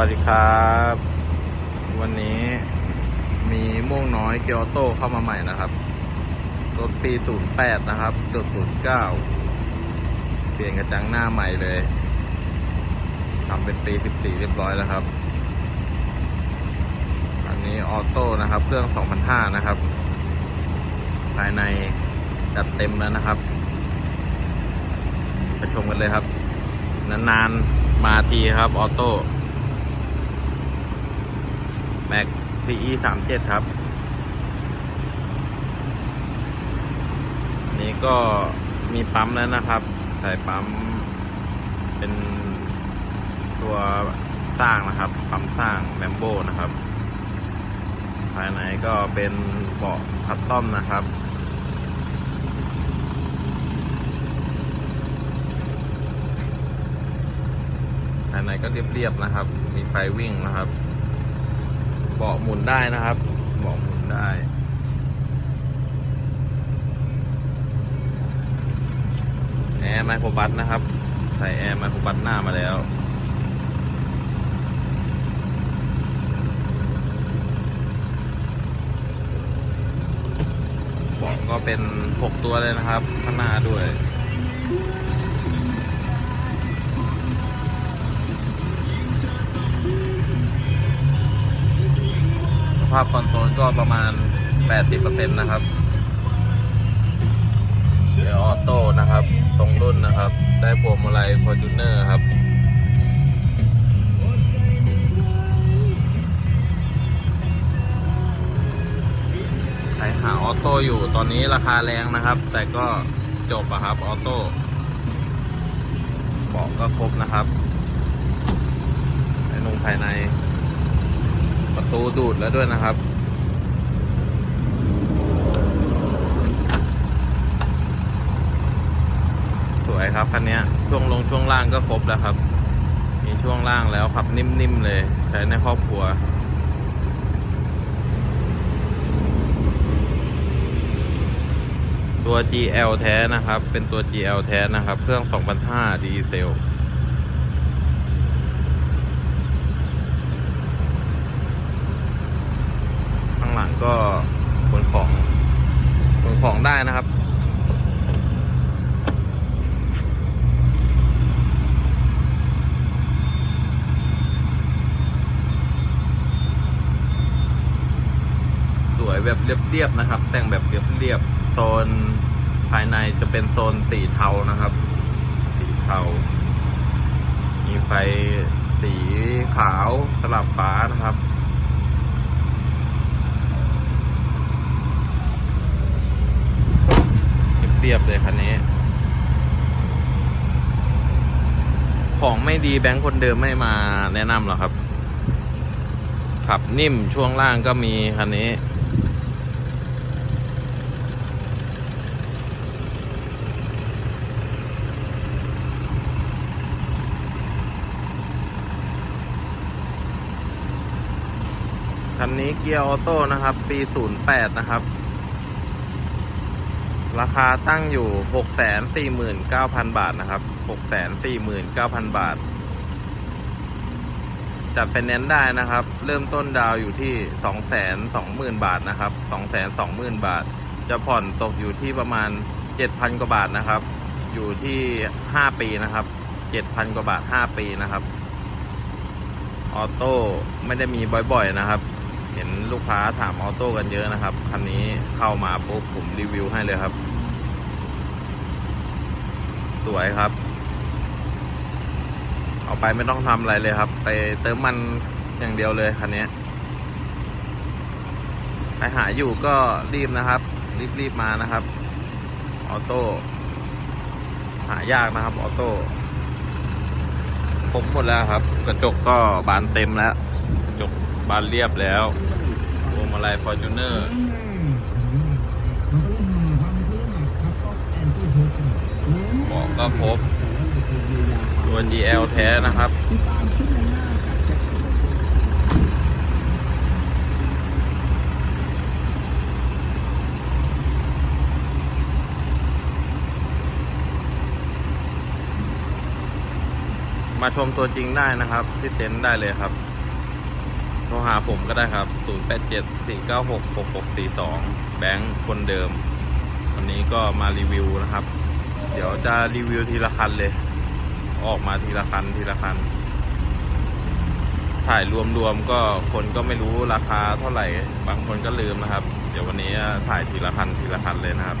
วัสดีครับ วันนี้มีม่วงน้อยเกียวโตเข้ามาใหม่นะครับ รถปี 08 นะครับจุด09 เปลี่ยนกระจังหน้าใหม่เลยทำเป็นปี 14 เรียบร้อยแล้วครับ อันนี้ออโต้นะครับ เครื่อง 2005 นะครับ ภายในจัดเต็มแล้วนะครับไปชมกันเลยครับ นานๆ มาทีครับ ออโต้ แม็กซีอีสามเจ็ดครับ นี่ก็มีปั๊มแล้วนะครับ ใส่ปั๊ม เป็นตัวสร้างนะครับ ปั๊มสร้างแบมโบนะครับ ภายในก็เป็นเบาะคัสตอมนะครับภายในก็เรียบๆนะครับ มีไฟวิ่งนะครับ เบาะหมุนได้นะครับเบาะหมุนได้แอร์ไมโครบัสนะครับ ใส่แอร์ไมโครบัสหน้ามาแล้วเบาะก็เป็น 6 ตัวเลยนะครับข้างหน้าด้วยาพคอนโซลก็ประมาณ 80%นะครับ เดี๋ยวออโต้นะครับ ตรงรุ่นนะครับ ได้พวงมาลัย Fortuner ครับใครหาออโต้อยู่ตอนนี้ราคาแรงนะครับ แต่ก็จบอะครับออโต้บอกก็ครบนะครับไอ้นงภายใน ประตูดูดแล้วด้วยนะครับ สวยครับคันนี้ช่วงลงช่วงล่างก็ครบแล้วครับ มีช่วงล่างแล้วครับนิ่มๆเลย ใช้ในครอบครัวตัว GL แท้นะครับ เป็นตัว GL แท้นะครับ เครื่อง2005ดีเซล ข้างหลัง ก็ขนของขนของได้นะครับสวยแบบเรียบๆนะครับ แต่งแบบเรียบๆโซนภายในจะเป็นโซนสีเทานะครับ สีเทา มีไฟสีขาวสลับฟ้านะครับ รียบเลยคันนี้ ของไม่ดีแบงค์คนเดิมไม่มาแนะนำหรอกครับ ขับนิ่มช่วงล่างก็มีคันนี้คันนี้เกียร์ออโต้นะครับ ปี 08 นะครับ ราคาตั้งอยู่ 649,000 บาทนะครับ 649,000 บาท จัดไฟแนนซ์ได้นะครับ เริ่มต้นดาวอยู่ที่ 220,000 บาทนะครับ 220,000 บาท จะผ่อนตกอยู่ที่ประมาณ 7,000 กว่าบาทนะครับ อยู่ที่ 5 ปีนะครับ 7,000 กว่าบาท 5 ปีนะครับ ออโต้ไม่ได้มีบ่อยๆนะครับเห็นลูกค้าถามออโต้กันเยอะนะครับ คันนี้เข้ามาปุ๊บผมรีวิวให้เลยครับ สวยครับ เอาไปไม่ต้องทำอะไรเลยครับ ไปเติมมันอย่างเดียวเลยคันนี้ใครหาอยู่ก็รีบนะครับ รีบรีบมานะครับ ออโต้ หายากนะครับ ออโต้ผมหมดแล้วครับ กระจกก็บานเต็มแล้ว กระจกบานเรียบแล้วพวงมาลัยฟอร์จูเนอร์ บอ กก็ครบตัว GL แท้นะครับ มาชมตัวจริงได้นะครับ ที่เต็นท์ได้เลยครับโทรหาผมก็ได้ครับ 0874966642 แบงค์คนเดิม วันนี้ก็มารีวิวนะครับ เดี๋ยวจะรีวิวทีละคันเลย ออกมาทีละคันทีละคัน ถ่ายรวมๆก็คนก็ไม่รู้ราคาเท่าไหร่ บางคนก็ลืมนะครับ เดี๋ยววันนี้ถ่ายทีละคันทีละคันเลยนะครับ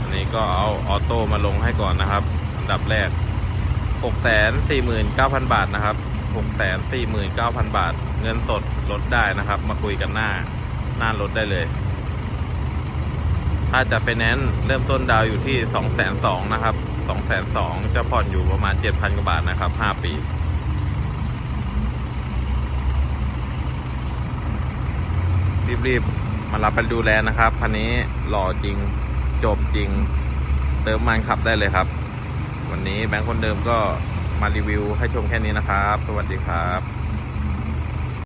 อันนี้ก็เอาออโต้มาลงให้ก่อนนะครับ อันดับแรก 649,000 บาทนะครับ649,000 บาท เงินสดลดได้นะครับ มาคุยกันหน้า หน้ารถได้เลย ถ้าจะไฟแนนเริ่มต้นดาวอยู่ที่202,000นะครับ202,000จะผ่อนอยู่ประมาณ7,000กว่าบาทนะครับ5ปีรีบๆมารับไปดูแลนะครับคันนี้หล่อจริงจบจริง เติมมันขับได้เลยครับ วันนี้แบงค์คนเดิมก็มารีวิวให้ชมแค่นี้นะครับ สวัสดีครับ